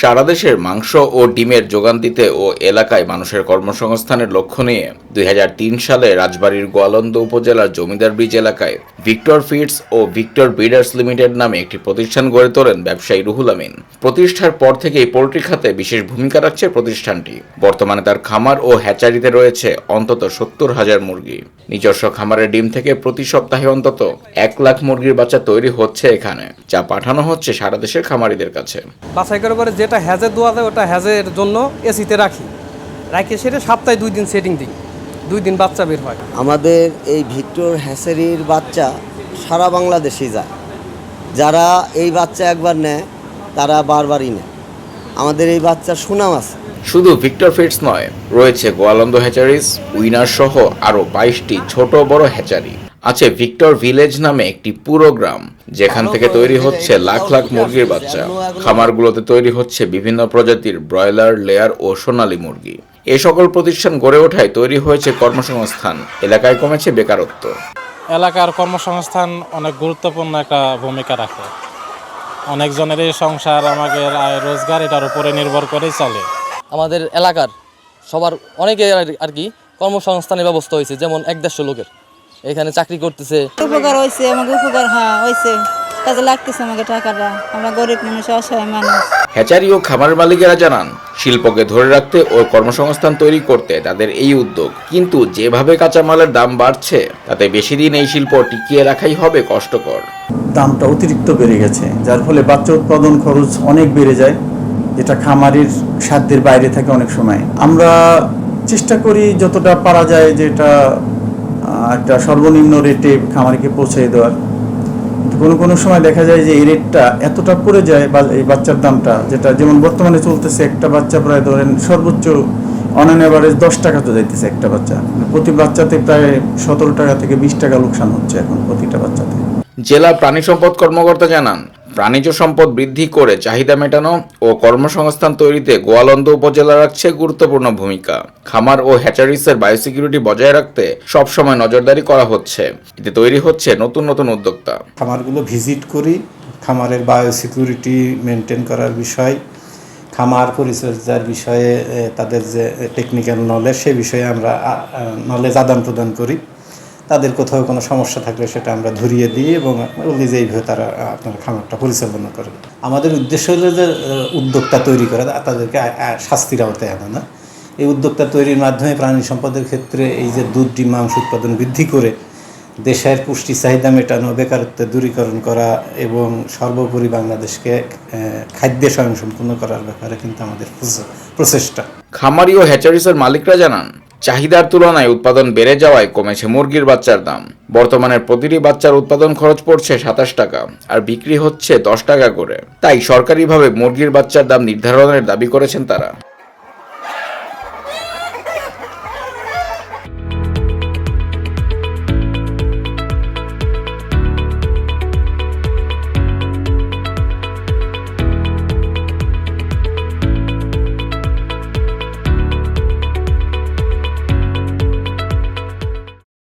সারা দেশের মাংস ও ডিমের যোগান দিতে ও এলাকায় মানুষের কর্মসংস্থানের লক্ষ্য নিয়ে দুই হাজার তিন সালে রাজবাড়ীর গোয়ালন্দ উপজেলার জমিদার ব্রিজ এলাকায় ভিক্টর ফিডস ও ভিক্টর ব্রিডার্স লিমিটেড নামে একটি প্রতিষ্ঠান গড়ে তোলেন ব্যবসায়ী রুহুল আমিন। প্রতিষ্ঠার পর থেকেই পোল্ট্রি খাতে বিশেষ ভূমিকা রাখছে প্রতিষ্ঠানটি। বর্তমানে তার খামার ও হ্যাচারিতে রয়েছে অন্তত সত্তর হাজার মুরগি। নিজস্ব খামারের ডিম থেকে প্রতি সপ্তাহে অন্তত এক লাখ মুরগির বাচ্চা তৈরি হচ্ছে এখানে, যা পাঠানো হচ্ছে সারা দেশের খামারিদের কাছে। বাছাই করার পরে যেটা হ্যাজে দোয়া ওটা হ্যাজের জন্য এসিতে রাখি। রাখি সেটা সপ্তাহে দুই দিন সেটিং দিই। দুই দিন বাচ্চা বের হয়। আমাদের এই ভিক্টর হ্যাসেরির বাচ্চা সারা বাংলাদেশেই যায়। যারা এই বাচ্চা একবার নেয়, তারা বারবারই নেয়। আমাদের এই বাচ্চার সুনাম আছে। শুধু ভিক্টর ফিটস নয়, রয়েছে গোয়ালন্দ হ্যাচারিস উইনার সহ আরও বাইশটি ছোট বড় হ্যাচারি। আছে ভিক্টর ভিলেজ নামে একটি পুরো গ্রাম, যেখান থেকে তৈরি হচ্ছে লাখ লাখ মুরগির বাচ্চা। খামারগুলোতে তৈরি হচ্ছে বিভিন্ন প্রজাতির ব্রয়লার, লেয়ার ও সোনালী মুরগি। এ সকল প্রতিষ্ঠান গড়ে ওঠায় তৈরি হয়েছে কর্মসংস্থান, এলাকায় কমেছে বেকারত্ব। এলাকার কর্মসংস্থান অনেক গুরুত্বপূর্ণ একটা ভূমিকা রাখে। অনেকজনেরই সংসার, আমাদের আয়, রোজগার এটার উপরে নির্ভর করেই চলে। আমাদের এলাকার সবার অনেকে আর- কি কর্মসংস্থানের ব্যবস্থা হয়েছে যেমন এক দেড়শো লোকের। এখানে চাকরি করতেছে। উপকার হয়েছে আমাকে উপকার হ্যাঁ হয়েছে। কাজে লাগতেছে আমাকে টাকাটা। আমরা গরিব মানুষ অসহায় মানুষ। হ্যাচারি ও খামার মালিকেরা জানান শিল্পকে ধরে রাখতে ও কর্মসংস্থান তৈরি করতে তাদের এই উদ্যোগ। কিন্তু যেভাবে কাঁচামালের দাম বাড়ছে তাতে বেশি দিন এই শিল্প টিকিয়ে রাখাই হবে কষ্টকর। দামটা অতিরিক্ত বেড়ে গেছে যার ফলে বাচ্চা উৎপাদন খরচ অনেক বেড়ে যায়। যেটা খামারের সাধ্যের বাইরে থাকে অনেক সময়। আমরা চেষ্টা করি যতটা পারা যায় যে এটা একটা সর্বনিম্ন রেটে খামারিকে পৌঁছে দেওয়ার। কোনো কোনো সময় দেখা যায় যে এই রেটটা এতটা পড়ে যায় বা এই বাচ্চার দামটা, যেটা যেমন বর্তমানে চলতেছে একটা বাচ্চা প্রায় ধরেন সর্বোচ্চ অন অ্যান অ্যাভারেজ দশ টাকা তো যাইতেছে একটা বাচ্চা। প্রতি বাচ্চাতে প্রায় সতেরো টাকা থেকে বিশ টাকা লোকসান হচ্ছে এখন প্রতিটা বাচ্চাতে। জেলা প্রাণী সম্পদ কর্মকর্তা জানান প্রাণীজ সম্পদ বৃদ্ধি করে চাহিদা মেটানো ও কর্মসংস্থান তৈরিতে গোয়ালন্দ উপজেলা রাখছে গুরুত্বপূর্ণ ভূমিকা। খামার ও হ্যাচারিসের বায়োসিকিউরিটি বজায় রাখতে সবসময় নজরদারি করা হচ্ছে। এতে তৈরি হচ্ছে নতুন নতুন উদ্যোক্তা। খামারগুলো ভিজিট করি, খামারের বায়োসিকিউরিটি মেনটেন করার বিষয়, খামার পরিচর্যার বিষয়ে তাদের যে টেকনিক্যাল নলেজ সে বিষয়ে আমরা নলেজ আদান প্রদান করি। তাদের কোথাও কোনো সমস্যা থাকলে সেটা আমরা ধরিয়ে দিই এবং এইভাবে তারা আপনার খামারটা পরিচালনা করে। আমাদের উদ্দেশ্য হলো যে উদ্যোক্তা তৈরি করা। তাদেরকে শাস্তির আওতায় আনা না। এই উদ্যোক্তা তৈরির মাধ্যমে প্রাণী সম্পদের ক্ষেত্রে এই যে দুধ, ডিম, মাংস উৎপাদন বৃদ্ধি করে দেশের পুষ্টি চাহিদা মেটানো বেকারত্ব দূরীকরণ করা এবং সর্বোপরি বাংলাদেশকে খাদ্যে স্বয়ংসম্পূর্ণ করার ব্যাপারে কিন্তু আমাদের প্রচে- প্রচেষ্টা। খামারি ও হ্যাচারিসের মালিকরা জানান চাহিদার তুলনায় উৎপাদন বেড়ে যাওয়ায় কমেছে মুরগির বাচ্চার দাম। বর্তমানে প্রতিটি বাচ্চার উৎপাদন খরচ পড়ছে সাতাশ টাকা আর বিক্রি হচ্ছে দশ টাকা করে। তাই সরকারিভাবে মুরগির বাচ্চার দাম নির্ধারণের দাবি করেছেন তারা।